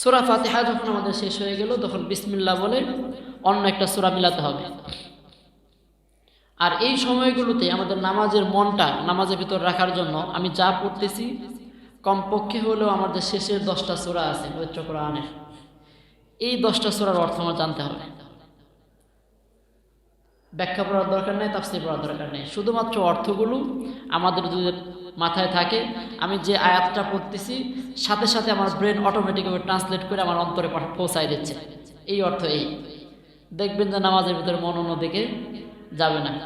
সুরা ফাতিহা যখন আমাদের শেষ হয়ে গেল, তখন বিসমিল্লা বলে অন্য একটা সুরা মিলাতে হবে। আর এই সময়গুলোতে আমাদের নামাজের মনটা নামাজের ভিতর রাখার জন্য আমি যা পড়তেছি, কমপক্ষে হলেও আমাদের শেষের দশটা সুরা আছে, পবিত্র কোরআনের, এই দশটা সুরার অর্থ আমার জানতে হবে। ব্যাখ্যা পড়ার দরকার নেই, তাফসির পড়ার দরকার নেই। শুধুমাত্র অর্থগুলো আমাদের মাথায় থাকে। আমি যে আয়াতটা পড়তেছি, সাথে সাথে আমার ব্রেন অটোমেটিকভাবে ট্রান্সলেট করে আমার অন্তরে পৌঁছায় দিচ্ছে। এই অর্থ এই। দেখবেন যে নামাজের ভিতরে মন অন্যদিকে যাবে না।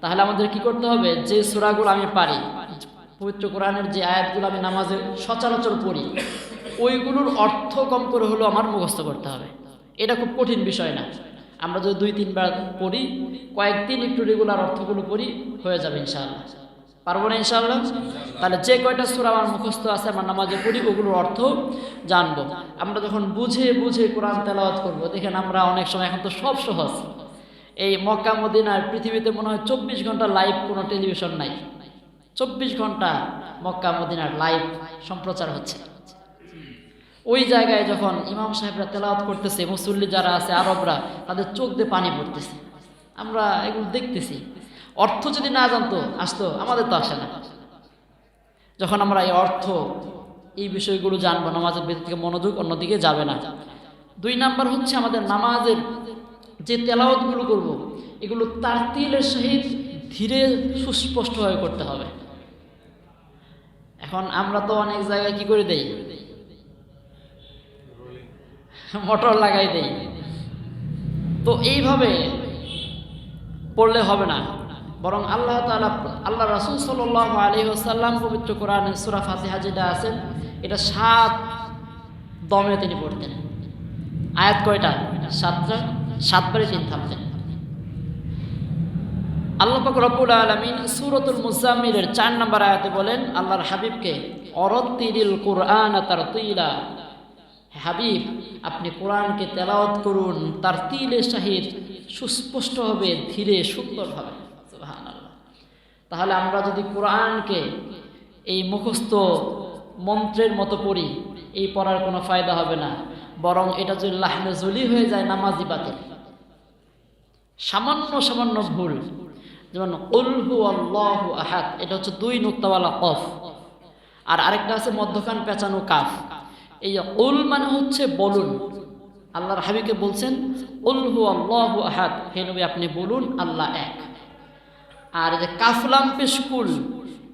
তাহলে আমাদের কি করতে হবে? যে সুরাগুলো আমি পারি, পবিত্র কোরআনের যে আয়াতগুলো আমি নামাজে সচরাচর পড়ি, ওইগুলোর অর্থ কম করে হলেও আমার মুখস্থ করতে হবে। এটা খুব কঠিন বিষয় না। আমরা যদি দুই তিনবার পড়ি, কয়েকদিন একটু রেগুলার অর্থগুলো পড়ি, হয়ে যাবে ইনশাআল্লাহ। পারব না ইনশাআল্লাহ? তাহলে যে কয়টা সুরা আমার মুখস্থ আছে আমার নামাজে পড়ি, ওগুলোর অর্থ জানব। আমরা যখন বুঝে বুঝে কোরআন তেলাওয়াত করব, দেখেন আমরা অনেক সময় এখন তো সব সহজ। এই মক্কা, মদিনার পৃথিবীতে মনে হয় চব্বিশ ঘণ্টা লাইভ কোনো টেলিভিশন নাই। চব্বিশ ঘণ্টা মক্কা, মদিনার লাইভ সম্প্রচার হচ্ছে। ওই জায়গায় যখন ইমাম সাহেবরা তেলাওয়াত করতেছে, মুসল্লি যারা আছে আরবরা, তাদের চোখ দিয়ে পানি পড়তেছে। আমরা এগুলো দেখতেছি। অর্থ যদি না জানতো, আসতো, আমাদের তো আসে না। যখন আমরা এই অর্থ, এই বিষয়গুলো জানব, নামাজের ভিতর থেকে মনোযোগ অন্যদিকে যাবে না। দুই নাম্বার হচ্ছে আমাদের নামাজের যে তেলাওয়াতগুলো করব, এগুলো তার তিলের সহিত ধীরে সুস্পষ্টভাবে করতে হবে। এখন আমরা তো অনেক জায়গায় কি করে দেই? মোটর লাগাই দেই। তো এইভাবে পড়লে হবে না। বরং আল্লাহ তালা আল্লাহ রাসুল সাল্লাহ আলী আসাল্লাম পবিত্র কোরআনের সুরা ফাতিহা যেটা আছেন এটা সাত দমে তিনি পড়তেন। আয়াত কয়টা? সাতটা? সাতবারে তিনি থামতেন। আল্লাহ পাক রব্বুল আলমিন সুরতুল মুজাম্মিলের চার নম্বর আয়াতে বলেন, আল্লাহর হাবিবকে অরতিরিল কোরআন তার তুইলা হাবিব, আপনি কোরআনকে তেলাওয়াত করুন তার তিলে শাহিদ সুস্পষ্টভাবে ধীরে সুন্দরভাবে তাহলে আমরা যদি কোরআনকে এই মুখস্থ মন্ত্রের মতো পড়ি, এই পড়ার কোনো ফায়দা হবে না। বরং এটা যদি লাহনে জলি হয়ে যায় নামাজি বাতিল। সামান্য সামান্য ভুল, যেমন উলহু আল্লাহ আহাদ এটা হচ্ছে দুই নুক্তাওয়ালা কফ। আর আরেকটা আছে মধ্যখান পেঁচানো কাফ। এই উল মানে হচ্ছে বলুন। আল্লাহর হাবিকে বলছেন উলহু আল্লাহ আহাদ হে নবী আপনি বলুন, আল্লাহ এক। আর যে কাফলাম পেশকুল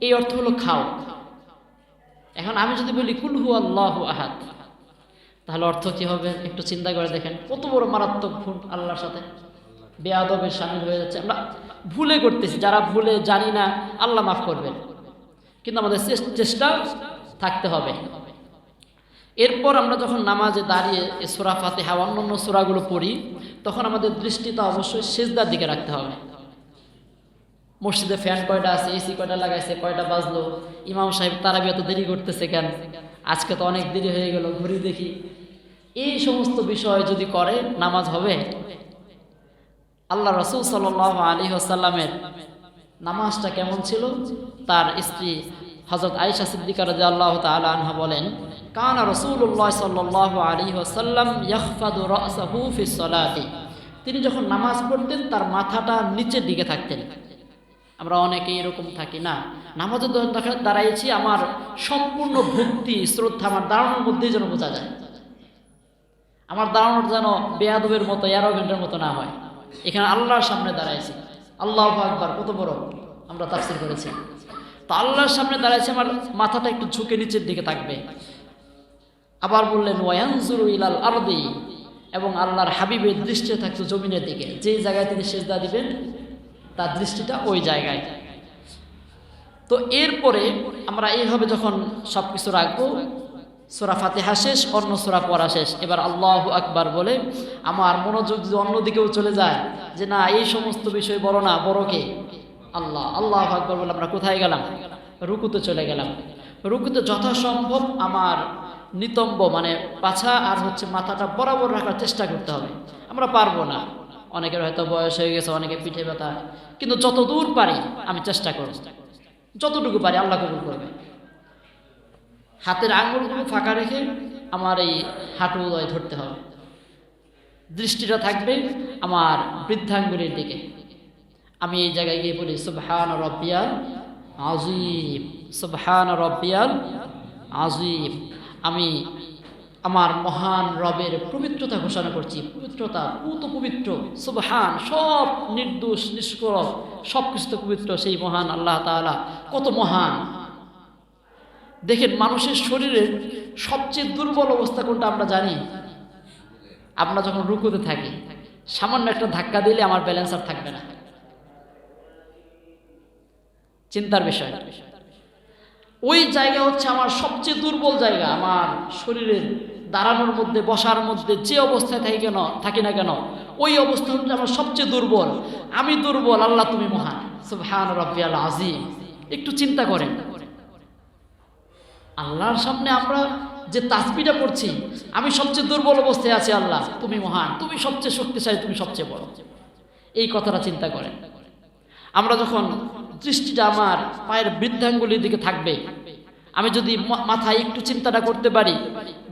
এই অর্থ হলো খাও। এখন আমি যদি বলি কুলহু আল্লাহ আহাদ তাহলে অর্থ কি হবে? একটু চিন্তা করে দেখেন। কত বড় মারাত্মক ভুল আল্লাহর সাথে। বেয়াদবের সামিল হয়ে যাচ্ছে। আমরা ভুলে করতেছি। যারা ভুলে জানি না, আল্লাহ মাফ করবেন। কিন্তু আমাদের চেষ্টা থাকতে হবে। এরপর আমরা যখন নামাজে দাঁড়িয়ে এ সোরা ফাতেহা অন্যান্য সোরাগুলো পড়ি, তখন আমাদের দৃষ্টিটা অবশ্যই সেজদার দিকে রাখতে হবে। মসজিদে ফ্যান কয়টা আছে, এসি কয়টা লাগাইছে, কয়টা বাজলো, ইমাম সাহেব তারাবি এত দেরি করতেছে কেন? আজকে তো অনেক দেরি হয়ে গেল ঘুরি দেখি। এই সমস্ত বিষয় যদি করে, নামাজ হবে? আল্লাহ রসুল সাল আলী আসাল্লামের নামাজটা কেমন ছিল? তার স্ত্রী হজরত আয়েশা সিদ্দিকা রাজি আল্লাহ তালা আনহা বলেন, কানা রসুল্লাহ সাল্লাহ আলী আসাল্লাম ইয়াহফাদু তিনি যখন নামাজ পড়তেন, তার মাথাটা নিচের দিকে থাকতেন। আমরা অনেকে এরকম থাকি না। নামাজের দাঁড়াইছি, আমার সম্পূর্ণ ভক্তি, শ্রদ্ধা, আমার দাঁড়ানোর মধ্যেই যেন বোঝা যায়। আমার দাঁড়ানোর যেন বেয়াদবের মতো অ্যারোগেন্টের মতো না হয়। এখানে আল্লাহর সামনে দাঁড়াইছি। আল্লাহ আকবার, কত বড় আমরা তাফসির করেছি। তো আল্লাহর সামনে দাঁড়াইছি, আমার মাথাটা একটু ঝুঁকে নিচের দিকে থাকবে। আবার বললেন ওয়ানজুরু ইলাল আরদি এবং আল্লাহর হাবিবের দৃষ্টি থাকছে জমিনের দিকে। যেই জায়গায় তিনি সেজদা দিবেন তার দৃষ্টিটা ওই জায়গায়। তো এরপরে আমরা এইভাবে যখন সব কিছু রাখব, সোরা ফাতেহা শেষ, অন্য সোরা পড়া শেষ। এবার আল্লাহ আকবার বলে, আমার মনোযোগ যদি অন্যদিকেও চলে যায়, যে না, এই সমস্ত বিষয় বড় না, বড় কে? আল্লাহ আল্লাহ আকবার বলে, আমরা কোথায় গেলাম? রুকুতে চলে গেলাম। রুকুতে যথাসম্ভব আমার নিতম্ব মানে পাছা আর হচ্ছে মাথাটা বরাবর রাখার চেষ্টা করতে হবে। আমরা পারব না। অনেকের হয়তো বয়স হয়ে গেছে, অনেকে পিঠে ব্যথা কিন্তু যত দূর পারি আমি চেষ্টা করব। যতটুকু পারি আল্লাহ কবুল করবে। হাতের আঙুলগুলো ফাঁকা রেখে আমার এই হাঁটু উদয় ধরতে হবে। দৃষ্টিটা থাকবে আমার বৃদ্ধাঙ্গুলির দিকে। আমি এই জায়গায় গিয়ে বলি সুবহান রব্বিয়াল আজিম সুবহান রব্বিয়াল আজিম আমি আমার মহান রবের পবিত্রতা ঘোষণা করছি। পবিত্রতা পুত পবিত্র। সুবহান, সব নির্দোষ, নিষ্কর সব কিছু তো পবিত্র সেই মহান আল্লাহ তাআলা। কত মহান। দেখেন মানুষের শরীরের সবচেয়ে দুর্বল অবস্থা কোনটা আমরা জানি? আমরা যখন রুকুতে থাকি, সামান্য একটা ধাক্কা দিলে আমার ব্যালেন্স আর থাকবে না। চিন্তার বিষয়। ওই জায়গা হচ্ছে আমার সবচেয়ে দুর্বল জায়গা, আমার শরীরের দাঁড়ানোর মধ্যে, বসার মধ্যে, যে অবস্থায় থাকি কেন, থাকি না কেন, ওই অবস্থা হচ্ছে আমার সবচেয়ে দুর্বল। আমি দুর্বল, আল্লাহ তুমি মহান। সুবহান রব্বিয়াল আজিম একটু চিন্তা করেন। আল্লাহর সামনে আমরা যে তাসবিটা পড়ছি, আমি সবচেয়ে দুর্বল অবস্থায় আছি আল্লাহ, তুমি মহান। তুমি সবচেয়ে শক্তিশালী, তুমি সবচেয়ে বড়। এই কথাটা চিন্তা করেন। আমরা যখন দৃষ্টিটা আমার পায়ের বৃদ্ধাঙ্গুলির দিকে থাকবে, আমি যদি মাথায় একটু চিন্তাটা করতে পারি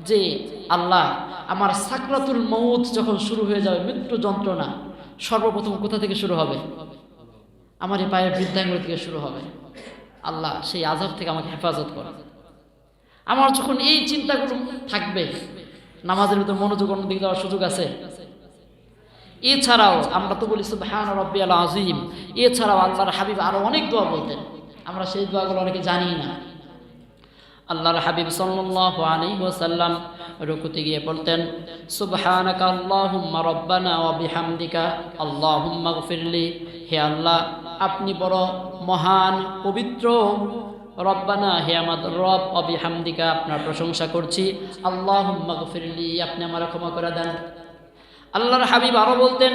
যে আল্লাহ, আমার সাকরাতুল মৌত যখন শুরু হয়ে যাবে, মৃত্যু যন্ত্রণা, সর্বপ্রথম কোথা থেকে শুরু হবে? আমার এই পায়ের বৃদ্ধাঙ্গুলি থেকে শুরু হবে। আল্লাহ সেই আজাব থেকে আমাকে হেফাজত করে। আমার যখন এই চিন্তাগুলো থাকবে, নামাজের ভিতর মনোযোগ অন্যদিকে দেওয়ার সুযোগ আছে। এছাড়াও আমরা তো বলি সুবহান রব্বিয়াল আজিম এছাড়াও আল্লাহর হাবিব আরও অনেক দোয়া বলতেন। আমরা সেই দোয়াগুলো অনেকে জানি না। আল্লাহর হাবিব সাল্লাল্লাহু আলাইহি ওয়াসাল্লাম রুকুতে গিয়ে বলতেন, সুবহানাকা আল্লাহুম্মা রব্বানা ওয়া বিহামদিকা আল্লাহুম্মা গফিরলি। হে আল্লাহ, আপনি বড় মহান, পবিত্র রব্বানা, হে আমাদের রব অবিহামদিকা আপনার প্রশংসা করছি। আল্লাহুম্মা গফিরলি, আপনি আমার ক্ষমা করে দেন। আল্লাহর হাবিব আরও বলতেন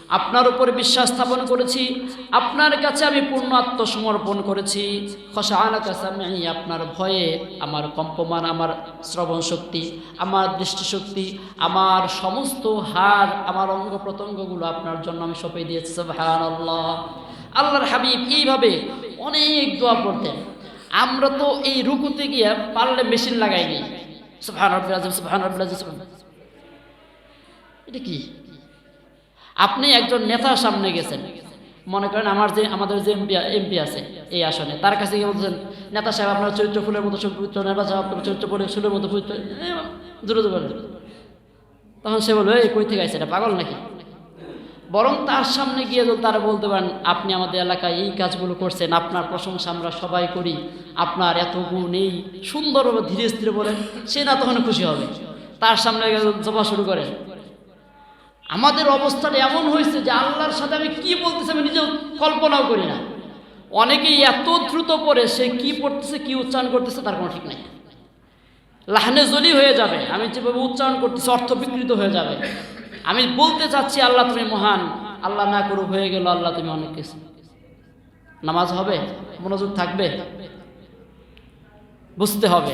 আপনার উপর বিশ্বাস স্থাপন করেছি। আপনার কাছে আমি পূর্ণ আত্মসমর্পণ করেছি। খসা আলাকা সামি আপনার ভয়ে আমার কম্পমান, আমার শ্রবণ শক্তি, আমার দৃষ্টিশক্তি আমার সমস্ত হার, আমার অঙ্গ প্রত্যঙ্গগুলো আপনার জন্য আমি সঁপে দিয়েছি। সুবহান আল্লাহ আল্লাহর হাবিব এইভাবে অনেক দোয়া পড়তেন আমরা তো এই রুকুতে গিয়ে পারলে মেশিন লাগাইনি। সুবহান রব্বিল এটা কি? আপনি একজন নেতার সামনে গেছেন। মনে করেন আমার যে, আমাদের যে এমপি এমপি আছে এই আসনে, তার কাছে গিয়ে বলছেন নেতা সাহেব, আপনার চরিত্র ফুলের মতো পবিত্র নেতা সাহেব আপনার চরিত্র ফুলের ফুলের মতো পবিত্র। দূরে তখন সে বলবে এই, কই থেকে আছে এটা পাগল নাকি? বরং তার সামনে গিয়ে যদি তারা বলতে পারেন, আপনি আমাদের এলাকায় এই কাজগুলো করছেন, আপনার প্রশংসা আমরা সবাই করি, আপনার এত গুণ, এই সুন্দরভাবে ধীরে স্থিরে বলেন, সে না তখন খুশি হবে। তার সামনে জবা শুরু করেন আমাদের অবস্থাটা এমন হয়েছে যে আল্লাহর সাথে আমি কি বলতেছি আমি নিজেও কল্পনাও করি না। অনেকেই এত দ্রুত পড়ে সে কি পড়তেছে, কি উচ্চারণ করতেছে তার কোনো ঠিক নেই। লাহনে জলি হয়ে যাবে, আমি যেভাবে উচ্চারণ করতেছি অর্থ বিকৃত হয়ে যাবে। আমি বলতে চাচ্ছি, আল্লাহ তুমি মহান, আল্লাহ না করুক হয়ে গেল, আল্লাহ তুমি অনেক কিছু। নামাজ হবে, মনোযোগ থাকবে। বুঝতে হবে।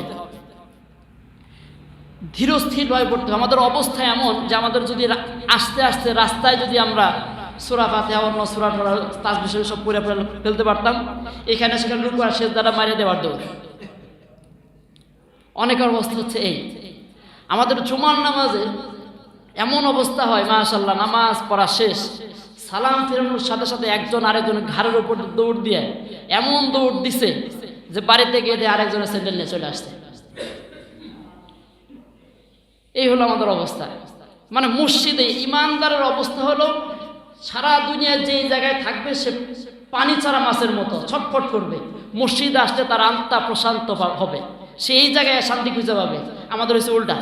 ধীর স্থিরভাবে পড়তে হবে। আমাদের অবস্থা এমন যে আমাদের যদি আস্তে আস্তে রাস্তায় যদি আমরা সুরা পাতে অন্য সুরা টুরা তাজ বিষয় সব পড়ে ফেল- ফেলতে পারতাম, এখানে সেখানে রুকু আর শেষ দ্বারা মারিয়ে দেওয়ার দৌড়। অনেকের অবস্থা হচ্ছে এই। আমাদের জুমার নামাজে এমন অবস্থা হয় মাশাল্লাহ নামাজ পড়া শেষ, সালাম ফেরানোর সাথে সাথে একজন আরেকজন ঘাড়ের উপর দৌড় দিয়ে এমন দৌড় দিছে যে বাড়িতে গিয়ে দিয়ে আরেকজনের স্যান্ডেল নিয়ে চলে আসছে। এই হলো আমাদের অবস্থা। মানে মসজিদে ইমানদারের অবস্থা হলো, সারা দুনিয়ায় যে জায়গায় থাকবে সে পানি ছাড়া মাছের মতো, ছটফট করবে। মসজিদে আসলে তার আত্মা প্রশান্ত হবে। সে এই জায়গায় শান্তি খুঁজে পাবে। আমাদের হচ্ছে উল্টা।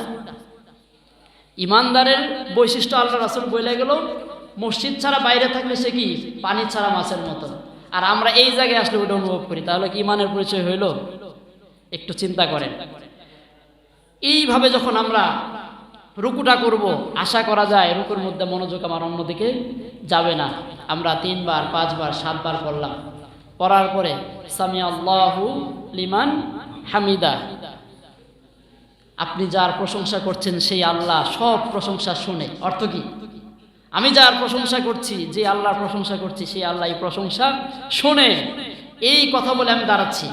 ইমানদারের বৈশিষ্ট্য আল্লাহ রাসুল বলে গেল, মসজিদ ছাড়া বাইরে থাকলে সে কি? পানি ছাড়া মাছের মতো। আর আমরা এই জায়গায় আসলে ওটা অনুভব করি। তাহলে কি ইমানের পরিচয় হইল? একটু চিন্তা করেন। এইভাবে যখন আমরা রুকুটা করব, আশা করা যায় রুকুর মধ্যে মনোযোগ আমার অন্যদিকে যাবে না। আমরা তিনবার, পাঁচবার, সাতবার পড়লাম পড়ার পরে সামি আল্লাহু লিমান হামিদা। আপনি যার প্রশংসা করছেন, সেই আল্লাহ সব প্রশংসা শুনে। অর্থ কি? আমি যার প্রশংসা করছি, যে আল্লাহর প্রশংসা করছি, সেই আল্লাহ প্রশংসা শোনে। এই কথা বলে আমি দাঁড়াচ্ছি।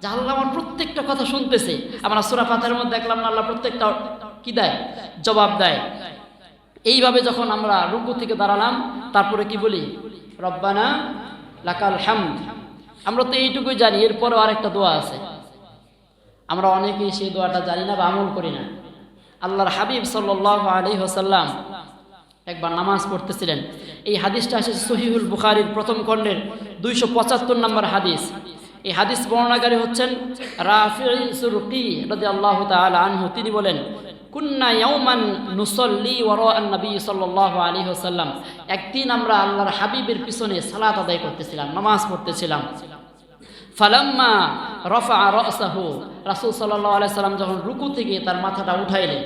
যে আল্লাহ আমার প্রত্যেকটা কথা শুনতেছে। আমরা সুরা ফাতের মধ্যে দেখলাম আল্লাহ প্রত্যেকটা কি দেয়? জবাব দেয়। এইভাবে যখন আমরা রুকু থেকে দাঁড়ালাম, তারপরে কি বলি? রব্বানা লাকাল হামদ। আমরা তো এইটুকুই জানি, এরপরেও আরেকটা দোয়া আছে। আমরা অনেকেই সেই দোয়াটা জানি না বা আমল করি না। আল্লাহর হাবিব সাল্লাহ আলী হোসাল্লাম একবার নামাজ পড়তেছিলেন। এই হাদিসটা এসেছে সহিহুল বুখারির প্রথম খণ্ডের দুইশো পঁচাত্তর নম্বর হাদিস। এই হাদিস বর্ণনাকারী হচ্ছেন রাফি রাদি আল্লাহ আনহু। তিনি বলেন, কুন্না ইয়াউমান নুসল্লি ওয়ারা নবী সাল্লাল্লাহু আলাইহি ওয়াসাল্লাম। একদিন আমরা আল্লাহর হাবিবের পিছনে সালাত আদায় করতেছিলাম, নামাজ পড়তেছিলাম। ফালাম্মা রফা রাসাহু, রাসূল সাল্লাল্লাহু আলাইহি সাল্লাম যখন রুকু থেকে তার মাথাটা উঠাইলেন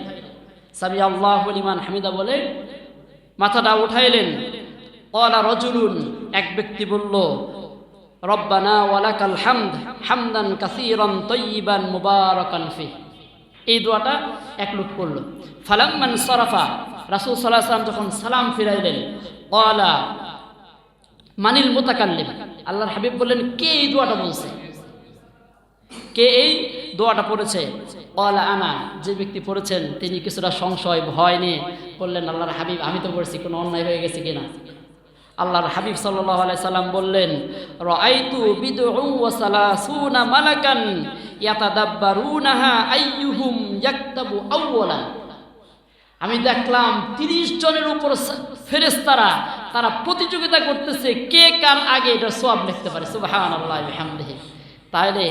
সামি আল্লাহু লিমান হামিদা বলে, মাথাটা উঠাইলেন। ক্বালা রাজুলুন, এক ব্যক্তি বলল রব্বানা ওয়ালাকাল হামদ হামদান কাসীরান তাইয়িবান মুবারাকান ফিহি এই দোয়াটা এক লোক করল। ফালাম্মান সরাফা, রাসুল সাল্লাহ সাল্লাম যখন সালাম ফিরাইলেন কলা মানিল মোতাকাল্লিম, আল্লাহর হাবিব বললেন, কে এই দোয়াটা বলছে? কে এই দোয়াটা পড়েছে? কলা আনা, যে ব্যক্তি পড়েছেন, তিনি কিছুটা সংশয়, ভয় নিয়ে বললেন, আল্লাহর হাবিব, আমি তো পড়েছি, কোনো অন্যায় হয়ে গেছে কিনা আল্লাহর হাবিব সাল্লাহ সাল্লাম বললেন রাইতু ওয়া সালাসুনা মালাকান আমি দেখলাম তিরিশ জনের উপর ফেরেস্তারা তারা প্রতিযোগিতা করতেছে, কে কার আগে এটা সব লিখতে পারে। বিহামদিহি। তাহলে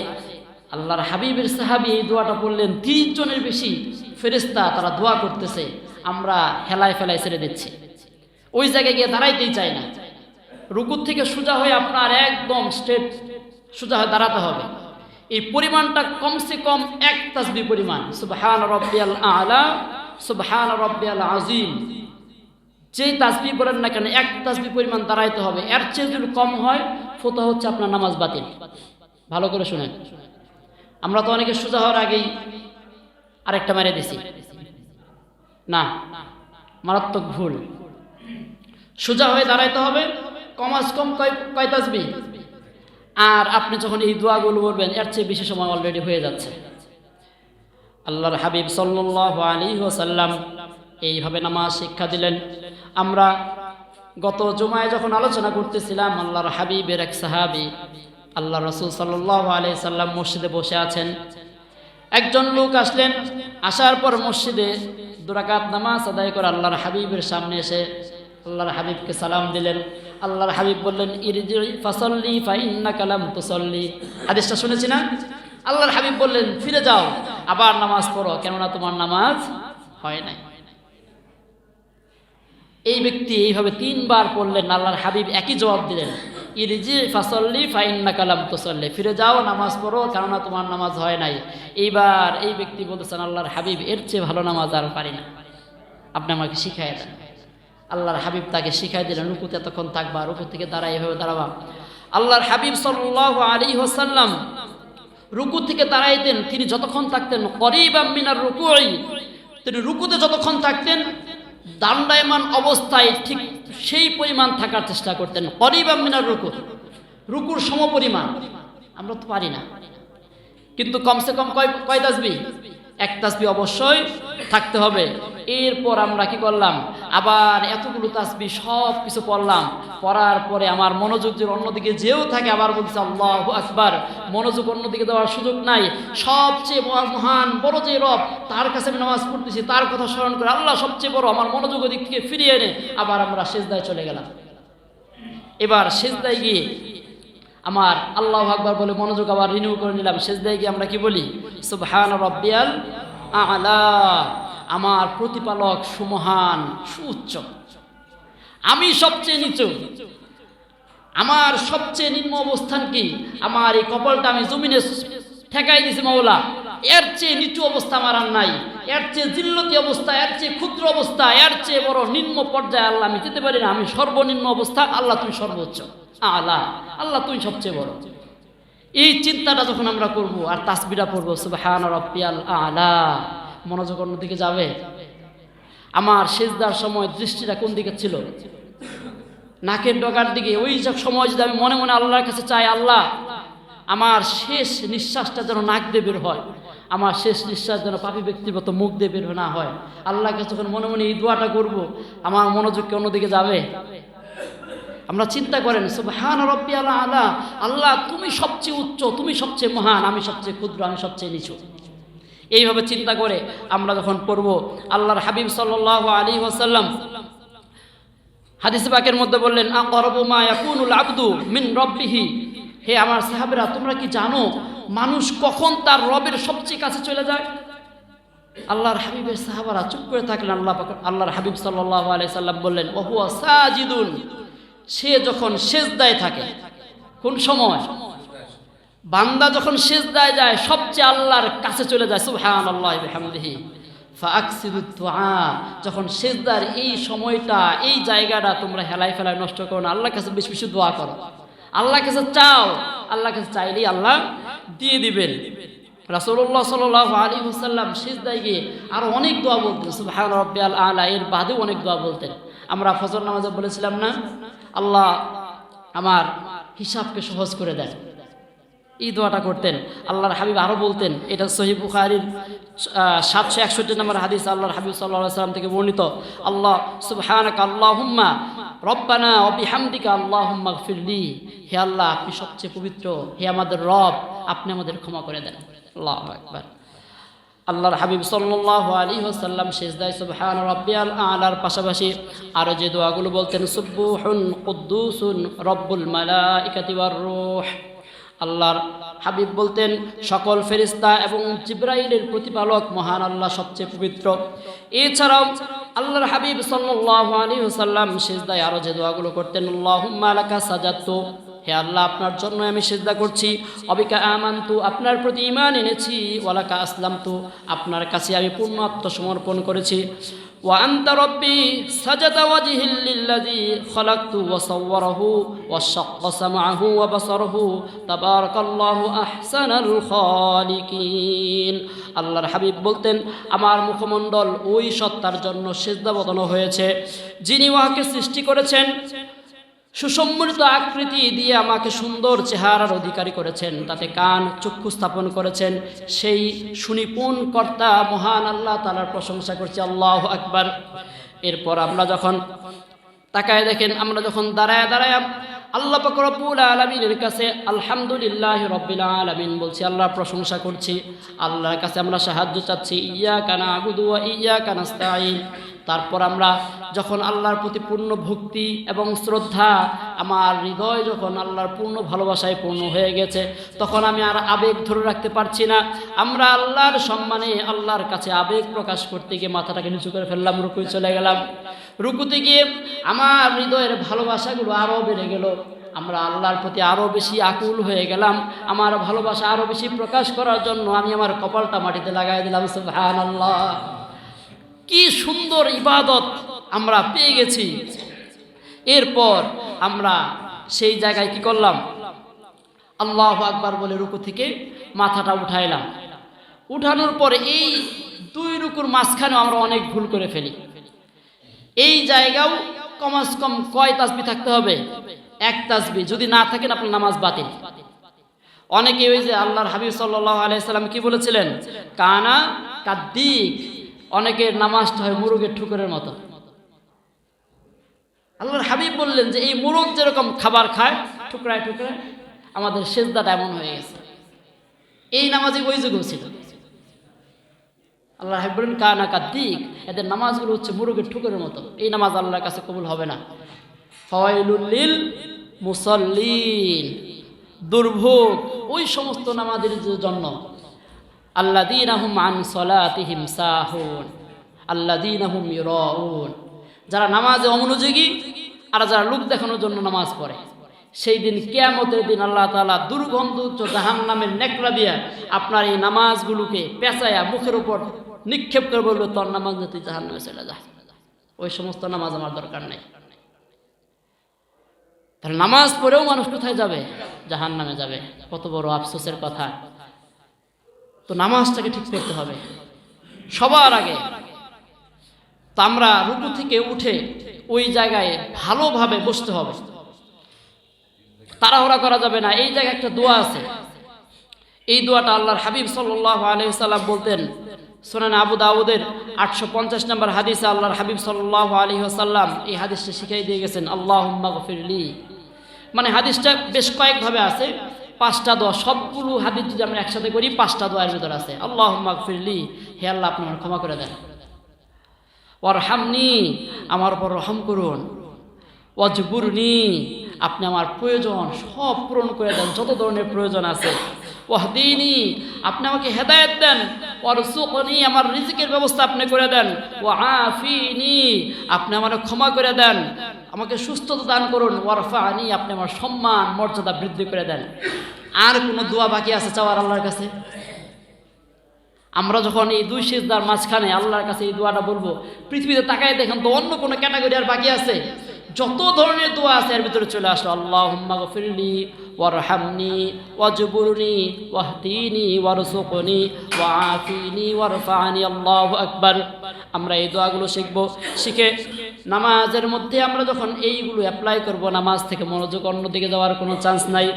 আল্লাহর হাবিবের সাহাবি এই দোয়াটা বললেন তিরিশ জনের বেশি ফেরেস্তা তারা দোয়া করতেছে, আমরা হেলায় ফেলায় ছেড়ে দিচ্ছি। ওই জায়গায় গিয়ে দাঁড়াইতেই চাই না। রুকুর থেকে সোজা হয়ে আপনার একদম স্ট্রেট সোজা হয়ে দাঁড়াতে হবে। এই পরিমাণটা কমসে কম এক তাসবি পরিমাণ। সুবহান রব্বিয়াল আলা, সুবহান রব্বিয়াল আজিম যেই তাসবি বলেন না কেন, এক তাসবি পরিমাণ দাঁড়াইতে হবে। এর চেয়ে যদি কম হয় ফোতা হচ্ছে আপনার নামাজ বাতিল। ভালো করে শুনেন। আমরা তো অনেকে সোজা হওয়ার আগেই আরেকটা মেরে দিছি। না, মারাত্মক ভুল। সোজা হয়ে দাঁড়াইতে হবে কমাস কম কয় কয় তাসবি আর আপনি যখন এই দোয়াগুলো বলবেন, এর চেয়ে বেশি সময় অলরেডি হয়ে যাচ্ছে। আল্লাহর হাবিব সাল্লাহ আলী ওসাল্লাম এইভাবে নামাজ শিক্ষা দিলেন। আমরা গত জুমায় যখন আলোচনা করতেছিলাম, আল্লাহর হাবিবের এক সাহাবি আল্লাহ রসুল সাল্লাহ আলি সাল্লাম মসজিদে বসে আছেন। একজন লোক আসলেন, আসার পর মসজিদে দুরাকাত নামাজ আদায় করে আল্লাহর হাবিবের সামনে এসে আল্লাহর হাবিবকে সালাম দিলেন। আল্লাহর হাবিব বললেন ইরজি ফাসল্লি ফাইন্না কালাম তুসল্লি। হাদিসটা শুনেছি না? আল্লাহর হাবিব বললেন, ফিরে যাও, আবার নামাজ পড়ো, কেননা তোমার নামাজ হয় নাই। এই ব্যক্তি এইভাবে তিনবার পড়লেন, আল্লাহর হাবিব একই জবাব দিলেন ইরজি ফাসল্লি ফাইন্না কালাম তুসল্লি। ফিরে যাও, নামাজ পড়ো, কেননা তোমার নামাজ হয় নাই। এইবার এই ব্যক্তি বলতেছেন, আল্লাহর হাবিব, এর চেয়ে ভালো নামাজ আর পারি না। আপনি আমাকে শিখাই দেন আল্লাহর হাবিব তাকে শিখাই দিলেন রুকুতে এতক্ষণ থাকবা, রুকু থেকে দাঁড়াই এভাবে দাঁড়াবা। আল্লাহর হাবিব সাল্লাহ আলী হোসাল্লাম রুকু থেকে দাঁড়াইতেন, তিনি যতক্ষণ থাকতেন করিব মিনার রুকুই। তিনি রুকুতে যতক্ষণ থাকতেন, দাণ্ডায়মান অবস্থায় ঠিক সেই পরিমাণ থাকার চেষ্টা করতেন করিব মিনার রুকু। রুকুর সমপরিমাণ। আমরা তো পারি না। কিন্তু কমসে কম কয় কয় তাসবি এক তাসবি অবশ্যই থাকতে হবে। এরপর আমরা কি করলাম? আবার এতগুলো তাসবি সব কিছু পড়লাম। পড়ার পরে আমার মনোযোগ যে অন্যদিকে যেও থাকে, আবার বলছে আল্লাহ আকবার। মনোযোগ অন্যদিকে দেওয়ার সুযোগ নাই। সবচেয়ে মহান, বড় যে রব, তার কাছে আমি নামাজ পড়তেছি, তার কথা স্মরণ করে আল্লাহ সবচেয়ে বড় আমার মনোযোগ দিক থেকে ফিরিয়ে এনে আবার আমরা সেজদায় চলে গেলাম। এবার সেজদায় গিয়ে আমার আল্লাহ আকবার বলে মনোযোগ আবার রিনিউ করে নিলাম। সেজদায় গিয়ে আমরা কি বলি? সুবহান রব্বিয়াল আলা। আমার প্রতিপালক সুমহান, সুউচ্চ। আমি সবচেয়ে নিচু। আমার সবচেয়ে নিম্ন অবস্থান কি? আমার এই কপালটা আমি জমিনে ঠেকাই দিছি মাওলা। এর চেয়ে নিচু অবস্থা আমার আর নাই। এর চেয়ে জিল্লতি অবস্থা, এর চেয়ে ক্ষুদ্র অবস্থা, এর চেয়ে বড় নিম্ন পর্যায়ে আল্লাহ আমি যেতে পারি না। আমি সর্বনিম্ন অবস্থা, আল্লাহ তুমি সর্বোচ্চ। আল্লাহ আল্লাহ তুই সবচেয়ে বড়। এই চিন্তাটা যখন আমরা করব আর তাসবিরা পড়ব, সুবহান রব্বিয়াল আলা। মনোযোগ অন্যদিকে যাবে? আমার সেজদার সময় দৃষ্টিটা কোন দিকে ছিল? নাকের ডগার দিকে। ওই সময় যদি আমি মনে মনে আল্লাহর কাছে চাই, আল্লাহ, আমার শেষ নিঃশ্বাসটা যেন নাক দিয়ে বের হয়, আমার শেষ নিঃশ্বাস যেন পাপি ব্যক্তির মতো মুখ দিয়ে বের না হয়। আল্লাহকে যখন মনে মনে এই দোয়াটা করব, আমার মনোযোগ কি অন্যদিকে যাবে? আমরা চিন্তা করেন, সুবহান রব্বি আল্লাহ আল্লাহ আল্লাহ, তুমি সবচেয়ে উচ্চ, তুমি সবচেয়ে মহান, আমি সবচেয়ে ক্ষুদ্র, আমি সবচেয়ে নিচু। এইভাবে চিন্তা করে আমরা যখন পড়ব, আল্লাহর হাবিব সাল্লাহ আলী ওয়াসাল্লাম হাদিস পাকের মধ্যে বললেন আবদু মিন রব্বিহি? হে আমার সাহাবেরা, তোমরা কি জানো মানুষ কখন তার রবের সবচেয়ে কাছে চলে যায়? আল্লাহর হাবিবের সাহাবারা চুপ করে থাকলেন, আল্লাহ আল্লাহর হাবিব আলাইহি সাল্লাম বললেন, ওহুয়া সাজিদুন। সে যখন সেজদায় থাকে, কোন সময়? বান্দা যখন সেজদায় যায়, সবচেয়ে আল্লাহর কাছে চলে যায় বিহামদিহি। ফাকসিদুদ যখন সেজদার এই সময়টা, এই জায়গাটা তোমরা হেলাই ফেলায় নষ্ট করো না, আল্লাহর কাছে বেশি বেশি দোয়া করো। আল্লাহর কাছে চাও, আল্লাহর কাছে চাইলেই আল্লাহ দিয়ে দিবেন। রাসূলুল্লাহ সাল্লাল্লাহু আলাইহি ওয়াসাল্লাম সিজদায় গিয়ে আরও অনেক দোয়া বলতেন, সুবহান রাব্বিয়াল আলা, এর বাদেও অনেক দোয়া বলতেন। আমরা ফজর নামাজে বলেছিলাম না, আল্লাহ আমার হিসাবকে সহজ করে দেন। এই দোয়াটা করতেন। আল্লাহর হাবিব আরও বলতেন, এটা সহি বুখারির সাতশো একষট্টি নম্বর হাদিস, আল্লাহর হাবিব সাল্লাহ সাল্লাম থেকে বর্ণিত। আল্লাহ সুবহানাক আল্লাহুম্মা রব্বানা অবিহামদিকা আল্লাহুম্মা ফিরলি হে আল্লাহ, আপনি সবচেয়ে পবিত্র, হে আমাদের রব, আপনি আমাদের ক্ষমা করে দেন। আল্লাহ একবার আল্লাহর হাবিব সাল্লাহ আলী ওসাল্লাম শেষদাই সুবহান রব্বিয়াল আলার পাশাপাশি আরও যে দোয়াগুলো বলতেন সুব্বু হুন সুব্বুহুন কুদ্দুসুন রব্বুল মালাইকাতি ওয়ার রূহ। আল্লাহর হাবিব বলতেন, সকল ফেরিস্তা এবং জিব্রাইলের প্রতিপালক মহান আল্লাহ সবচেয়ে পবিত্র। এছাড়াও আল্লাহর হাবিব ওয়াসাল্লাম সিজদায় আরও যে দোয়াগুলো করতেন, আল্লাহুম্মা লাকা সাজাদতু। হে আল্লাহ, আপনার জন্য আমি সিজদা করছি। অবিকা আমান্তু, আপনার প্রতি ইমান এনেছি। ওয়ালাকা আসলাম তো আপনার কাছে আমি পূর্ণ আত্মসমর্পণ করেছি। وأنت ربي سجد وجه للذي خلقت وصوره وشق سمعه وبصره تبارك الله أحسن الخالقين আল্লাহর হাবিব বলতেন আমার মুখমণ্ডল ওই সত্তার জন্য সেজদাবদন হয়েছে যিনি উহাকে সৃষ্টি করেছেন সুসম্মিলিত আকৃতি দিয়ে আমাকে সুন্দর চেহারার অধিকারী করেছেন। তাতে কান, চক্ষু স্থাপন করেছেন। সেই সুনিপুণ কর্তা মহান আল্লাহ তালার প্রশংসা করছি। আল্লাহ আকবার। এরপর আমরা যখন তাকায় দেখেন, আমরা যখন দাঁড়ায় দাঁড়ায় আল্লাহ রব্বুল আলমিনের কাছে আলহামদুলিল্লাহ রব্বিল আলমিন বলছি, আল্লাহর প্রশংসা করছি। আল্লাহর কাছে আমরা সাহায্য চাচ্ছি। ইয়া কানা আগুদু ইয়া কানাস্তাইন তারপর আমরা যখন আল্লাহর প্রতি পূর্ণ ভক্তি এবং শ্রদ্ধা, আমার হৃদয় যখন আল্লাহর পূর্ণ ভালোবাসায় পূর্ণ হয়ে গেছে, তখন আমি আর আবেগ ধরে রাখতে পারছি না। আমরা আল্লাহর সম্মানে আল্লাহর কাছে আবেগ প্রকাশ করতে গিয়ে মাথাটাকে নিচু করে ফেললাম রুকুই চলে গেলাম। রুকুতে গিয়ে আমার হৃদয়ের ভালোবাসাগুলো আরও বেড়ে গেল। আমরা আল্লাহর প্রতি আরও বেশি আকুল হয়ে গেলাম। আমার ভালোবাসা আরও বেশি প্রকাশ করার জন্য আমি আমার কপালটা মাটিতে লাগাই দিলাম সুবহান আল্লাহ কি সুন্দর ইবাদত আমরা পেয়ে গেছি। এরপর আমরা সেই জায়গায় কি করলাম? আল্লাহ আকবার বলে রুকু থেকে মাথাটা উঠাইলাম। উঠানোর পরে এই দুই রুকুর মাঝখানেও আমরা অনেক ভুল করে ফেলি। এই জায়গাও কমাস কম কয় তাসবি থাকতে হবে? এক তাসবি। যদি না থাকেন আপনার নামাজ বাতিল। অনেকে ওই যে আল্লাহর হাবিব সাল্লাহ আলাইসাল্লাম কি বলেছিলেন? কানা কাদ্দিক। অনেকের নামাজটা হয় মুরগের ঠুকরের মতো। আল্লাহর হাবিব বললেন যে, এই মুরগ যেরকম খাবার খায়, ঠুকরায় ঠুকরায়, আমাদের সেজদাটা এমন হয়ে গেছে। এই নামাজে ওই যুগেও ছিল। আল্লাহ হাবিব বললেন, কানা কাদ্দিক, এদের নামাজগুলো হচ্ছে মুরগের ঠুকরের মতো। এই নামাজ আল্লাহর কাছে কবুল হবে না। ফওয়াইলুল্লিল মুসল্লিন, দুর্ভোগ, ওই সমস্ত নামাজের জন্য আল্লাদিন আন সলাতিহিম সাহুন আল্লাদিন যারা নামাজে অমনোযোগী আর যারা লোক দেখানোর জন্য নামাজ পড়ে, সেই দিন কেয়ামতের দিন আল্লাহ তালা দুর্গন্ধ জাহান নামের নেকড়া দিয়া আপনার এই নামাজগুলোকে পেঁচায়া মুখের উপর নিক্ষেপ করে বলবে, তোর নামাজ তুই জাহান নামে চলে যা। ওই সমস্ত নামাজ আমার দরকার নেই। তাহলে নামাজ পড়েও মানুষ কোথায় যাবে? জাহান নামে যাবে। কত বড় আফসোসের কথা। তো নামাজটাকে ঠিক করতে হবে। সবার আগে তো আমরা রুকু থেকে উঠে ওই জায়গায় ভালোভাবে বসতে হবে। তাড়াহুড়া করা যাবে না। এই জায়গায় একটা দোয়া আছে। এই দোয়াটা আল্লাহর হাবিব সাল্লাহ আলহিসাল্লাম বলতেন, সোনান আবু দাউদের আটশো পঞ্চাশ নম্বর হাদিসে আল্লাহর হাবিব সাল্লাহ আলী আসাল্লাম এই হাদিসটা শিখাই দিয়ে গেছেন আল্লাহ মানে হাদিসটা বেশ কয়েকভাবে আছে। পাঁচটা দোয়া, সবগুলো হাদিস যদি আমরা একসাথে করি, পাঁচটা দোয়ার ভিতর আছে। আল্লাহ ফিরলি হে আল্লাহ আপনি আমার ক্ষমা করে দেন। ওর হামনি আমার উপর রহম করুন। অজবুরনি আপনি আমার প্রয়োজন সব পূরণ করে দেন। যত ধরনের প্রয়োজন আছে ওয়াহদিনী, আপনি আমাকে হেদায়েত দেন, ওয়ারসুকনি, আমার রিজিকের ব্যবস্থা আপনি করে দেন ও আফিনি আপনি আমার ক্ষমা করে দেন, আমাকে সুস্থতা দান করুন ওয়ারফানি আপনি আমার সম্মান, মর্যাদা বৃদ্ধি করে দেন। আর কোনো দোয়া বাকি আছে চাওয়ার আল্লাহর কাছে? আমরা যখন এই দুই সিজদার মাঝখানে আল্লাহর কাছে এই দোয়াটা বলব, পৃথিবীতে তাকায় দেখেন তো অন্য কোনো ক্যাটাগরি আর বাকি আছে? যত ধরনের দোয়া আছে, এর ভিতরে চলে আসলো আল্লাহ গফিরলি ওয়ারহামনি ওয়াজবুরনি ওয়াহদিনি ওয়ারসুকনি ওয়াফিনি ওয়ারফানি, আল্লাহ আকবার। আমরা এই দোয়াগুলো শিখব। শিখে নামাজের মধ্যে আমরা যখন এইগুলো অ্যাপ্লাই করব, নামাজ থেকে মনোযোগ অন্যদিকে যাওয়ার কোনো চান্স নাই।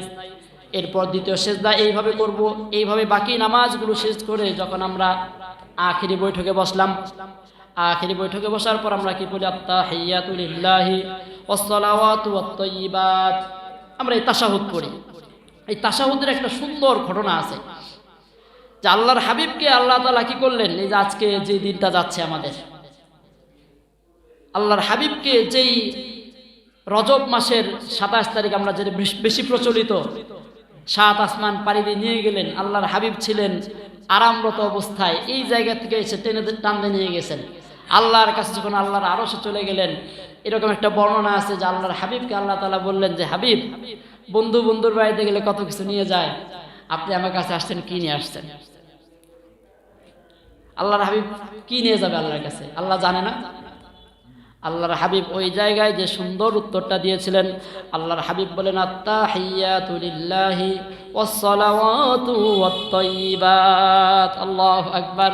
এরপর দ্বিতীয় সেজদা এইভাবে করব, এইভাবে বাকি নামাজগুলো শেষ করে যখন আমরা আখিরি বৈঠকে বসলাম আখিরি বৈঠকে বসার পর আমরা কি বলি? আত্মা হিয়াতুলিল্লাহি ওসলাওয়াতু ওয়াত আমরা এই তাশাহুদ পড়ি। এই তাশাহুদের একটা সুন্দর ঘটনা আছে। যে আল্লাহর হাবিবকে আল্লাহ তালা কি করলেন? এই যে আজকে যে দিনটা যাচ্ছে আমাদের। আল্লাহর হাবিবকে যেই রজব মাসের সাতাশ তারিখ আমরা যেটা বেশি প্রচলিত, সাত আসমান পাড়ি দিয়ে নিয়ে গেলেন, আল্লাহর হাবিব ছিলেন আরামরত অবস্থায়, এই জায়গা থেকে এসে টেনে টানতে নিয়ে গেছেন। আল্লাহর কাছে যখন আল্লাহর আরসে চলে গেলেন, এরকম একটা বর্ণনা আছে যে আল্লাহর হাবিবকে আল্লাহ তালা বললেন যে, হাবিব, বন্ধু বন্ধুর বাড়িতে গেলে কত কিছু নিয়ে যায়? আপনি আমার কাছে আসছেন, কি নিয়ে আসছেন? আল্লাহর হাবিব কি নিয়ে যাবে আল্লাহর কাছে? আল্লাহ জানে না। আল্লাহর হাবিব ওই জায়গায় যে সুন্দর উত্তরটা দিয়েছিলেন, আল্লাহর হাবিব বলেন আত্মাহিয়াতুলিল্লাহি ওয়াত-তাইয়্যিবাত আল্লাহু আকবার।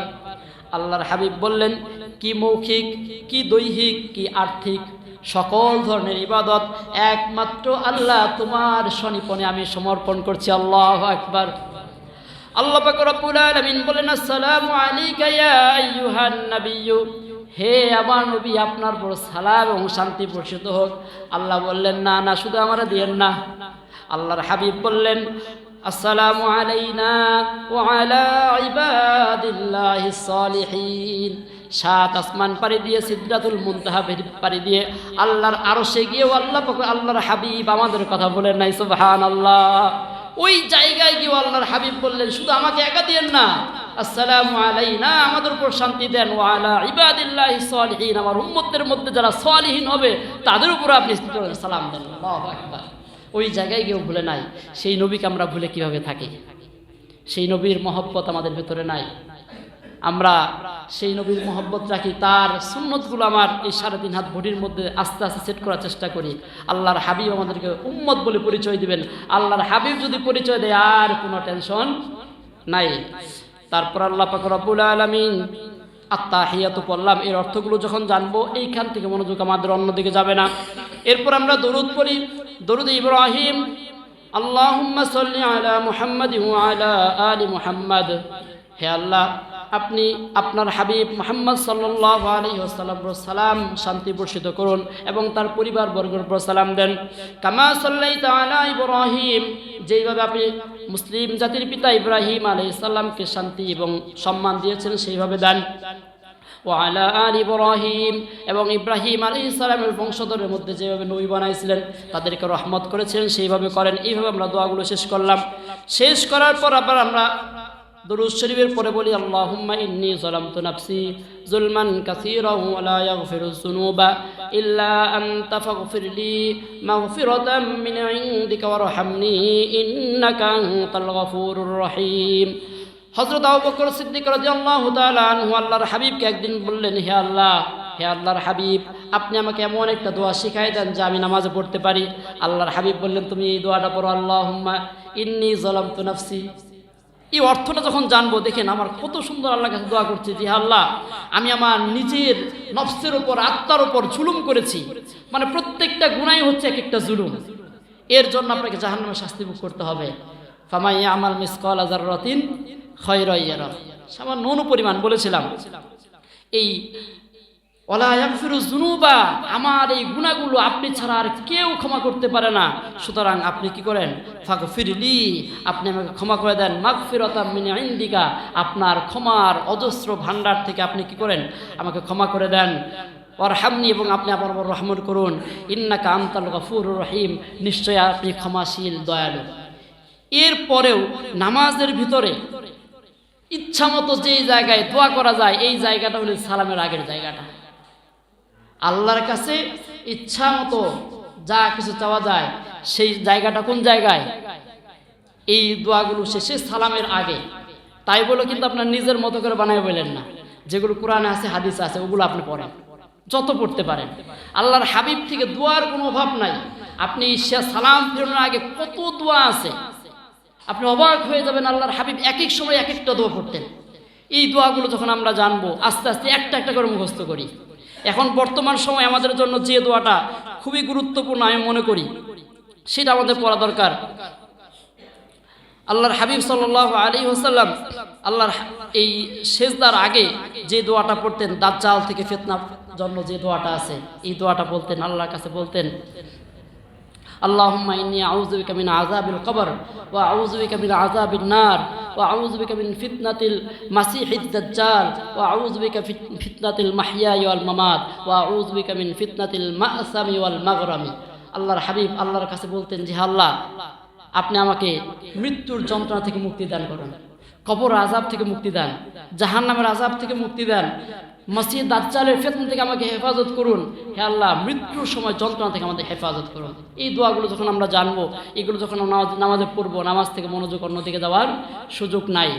আল্লাহর হাবিব বললেন কি মৌখিক, কি দৈহিক, কি আর্থিক? সকল ধরনের ইবাদত একমাত্র আল্লাহ তোমার সনিপনে আমি সমর্পণ করছি। আল্লাহ আকবার। আল্লাহ পাক রব্বুল আলামিন বলেন, আসসালামু আলাইকা ইয়া আইয়ুহান নাবিয়্যু। হে আমার নবী, আপনার বড় সালাম এবং শান্তি বর্ষিত হোক। আল্লাহ বললেন, না না, শুধু আমরা দিয়েন না। আল্লাহর হাবিব বললেন, আসসালামু আলাইনা ওয়া আলা ইবাদিল্লাহিস সালিহিন। সাত আসমান পাড়ি দিয়ে সিদ্ধাতুল মুনতাহা পাড়ি দিয়ে আল্লাহর আরও সে গিয়েও আল্লাহ আল্লাহর হাবিব আমাদের কথা বলেন নাই, সুবহানাল্লাহ। ওই জায়গায় গিয়ে আল্লাহর হাবিব বললেন, শুধু আমাকে একা দিয়েন না। আসসালামু আলাইনা, আমাদের উপর শান্তি দেন। ওয়ালা ইবাদিল্লাহ সালিহীন, আমার উম্মতের মধ্যে যারা সালিহীন হবে, তাদের উপর আপনি সালাম দেন। আল্লাহু আকবার। ওই জায়গায় কেউ ভুলে নাই, সেই নবীকে আমরা ভুলে কীভাবে থাকি? সেই নবীর মহব্বত আমাদের ভেতরে নাই। আমরা সেই নবীর মহব্বত রাখি, তার সুন্নতগুলো আমার এই সাড়ে তিন হাত ভরির মধ্যে আস্তে আস্তে সেট করার চেষ্টা করি। আল্লাহর হাবিব আমাদেরকে উম্মত বলে পরিচয় দিবেন। আল্লাহর হাবিব যদি পরিচয় দেয়, আর কোনো টেনশন নাই। তারপর আল্লাহ পাক রব্বুল আলমিন আত্মাহিয়াত পড়লাম। এর অর্থগুলো যখন জানব, এইখান থেকে মনোযোগ আমাদের অন্যদিকে যাবে না। এরপর আমরা দরুদ পড়ি। দরুদ ইব্রাহিম, আল্লাহুম্মা সাল্লি আলা মুহাম্মাদ আলা আলি মুহাম্মাদ। হে আল্লাহ আপনি আপনার হাবিব মোহাম্মদ সাল্লাহ আলী ওসাল্লামর সালাম, শান্তি বর্ষিত করুন এবং তার পরিবার বর্গের সালাম দেন। কামা সাল্লাই তালা ইব্রাহিম, যেইভাবে আপনি মুসলিম জাতির পিতা ইব্রাহিম আলী সাল্লামকে শান্তি এবং সম্মান দিয়েছেন, সেইভাবে দেন। ও আলা আল ইব্রাহিম, এবং ইব্রাহিম আলী ইসলামের বংশধরের মধ্যে যেভাবে নবী বানাইছিলেন, তাদেরকে রহমত করেছিলেন সেইভাবে করেন। এইভাবে আমরা দোয়াগুলো শেষ করলাম। শেষ করার পর আবার আমরা দরুদ শরীফের পরে বলি, আল্লাহুম্মা ইন্নী যালামতু নাফসি যুলমান কাসীরা ওয়া লা ইয়াগফিরুজ যুনুবা ইল্লা আনতা ফাগফিরলি মাগফিরাতাম মিন ইনদিকা ওয়ারহামনি ইন্নাকা আনতাল গফুরুর রহিম। হযরত আবু বকর সিদ্দিক রাদিয়াল্লাহু তাআলা আনহু আল্লাহর হাবিবকে একদিন বললেন, হে আল্লাহ, হে আল্লাহর হাবিব, আপনি আমাকে এমন একটা দোয়া শিখাই দেন যে আমি নামাজে পড়তে পারি। আল্লাহর হাবিব বললেন, তুমি এই দোয়াটা পড়ো, আল্লাহুম্মা ইন্নী যালামতু নাফসি। এই অর্থটা যখন জানব, দেখেন আমার কত সুন্দর আল্লাহ কাছে দোয়া করছে যে আল্লাহ, আমি আমার নিজের নফসের উপর, আত্মার উপর জুলুম করেছি। মানে প্রত্যেকটা গুণাই হচ্ছে এক একটা জুলুম। এর জন্য আপনাকে জাহান্নামে শাস্তি ভোগ করতে হবে। ফামাইয়া আমার মিস কল আজার রতিন খয়রাইয়ার সামান্য অনুপরিমাণ বলেছিলাম। এই ওলায়াকফিরু জুনুবা আমার এই গুণাগুলো আপনি ছাড়া আর কেউ ক্ষমা করতে পারে না। সুতরাং আপনি কি করেন? ফিরলি আপনি আমাকে ক্ষমা করে দেন। মাগ ফিরতাম মিনি ইন্দিকা, আপনার ক্ষমার অজস্র ভাণ্ডার থেকে আপনি কি করেন? আমাকে ক্ষমা করে দেন। ওর হামনি এবং আপনি আমার উপর রহমত করুন। ইন্নাকা আমতাল গফুর রহিম, নিশ্চয় আপনি ক্ষমাশীল, দয়ালু। এরপরেও নামাজের ভিতরে ইচ্ছা মতো যেই জায়গায় দোয়া করা যায়, এই জায়গাটা হলো সালামের আগের জায়গাটা। আল্লাহর কাছে ইচ্ছা মতো যা কিছু চাওয়া যায়, সেই জায়গাটা কোন জায়গায়? এই দোয়াগুলো শেষে সালামের আগে। তাই বলে কিন্তু আপনার নিজের মতো করে বানায় বললেন না। যেগুলো কোরআনে আছে, হাদিস আছে, ওগুলো আপনি পড়েন। যত পড়তে পারেন। আল্লাহর হাবিব থেকে দোয়ার কোনো অভাব নাই। আপনি সে সালাম ফেরানোর আগে কত দোয়া আছে। আপনি অবাক হয়ে যাবেন আল্লাহর হাবিব এক এক সময় এক একটা দোয়া পড়তেন। এই দোয়াগুলো যখন আমরা জানব, আস্তে আস্তে একটা একটা করে মুখস্থ করি। এখন বর্তমান সময় আমাদের জন্য যে দোয়াটা খুবই গুরুত্বপূর্ণ আমি মনে করি, সেটা আমাদের পড়া দরকার। আল্লাহর হাবিব সাল আলী হোসাল্লাম আল্লাহর এই সেজদার আগে যে দোয়াটা পড়তেন, দাজ্জাল থেকে ফেতনার জন্য যে দোয়াটা আছে, এই দোয়াটা বলতেন, আল্লাহর কাছে বলতেন আল্লাহুম্মা ইন্নি আউযু বিকা মিন আযাবিল কবর ওয়া আউযু বিকা মিন আযাবিন নার ওয়া আউযু বিকা মিন ফিতনাতিল মাসিহিদ দাজ্জাল ওয়া আউযু বিকা ফিতনাতিল মাহইয়া ওয়াল মামাত ওয়া আউযু বিকা মিন ফিতনাতিল মাসামি ওয়াল মাগরামি। আল্লাহর হাবিব আল্লাহর কাছে বলতেন জি আল্লাহ, আপনি আমাকে মৃত্যুর যন্ত্রণা থেকে মুক্তি দান করুন। কবর আজাব থেকে মুক্তি দেন জাহান নামের আজাব থেকে মুক্তি দেন। মসজিদ দাজ্জালের ফেতন থেকে আমাকে হেফাজত করুন। হে আল্লাহ, মৃত্যুর সময় যন্ত্রণা থেকে আমাদের হেফাজত করুন। এই দোয়াগুলো যখন আমরা জানব, এগুলো যখন নামাজ, নামাজে পড়ব, নামাজ থেকে মনোযোগ অন্যদিকে যাওয়ার সুযোগ নাই।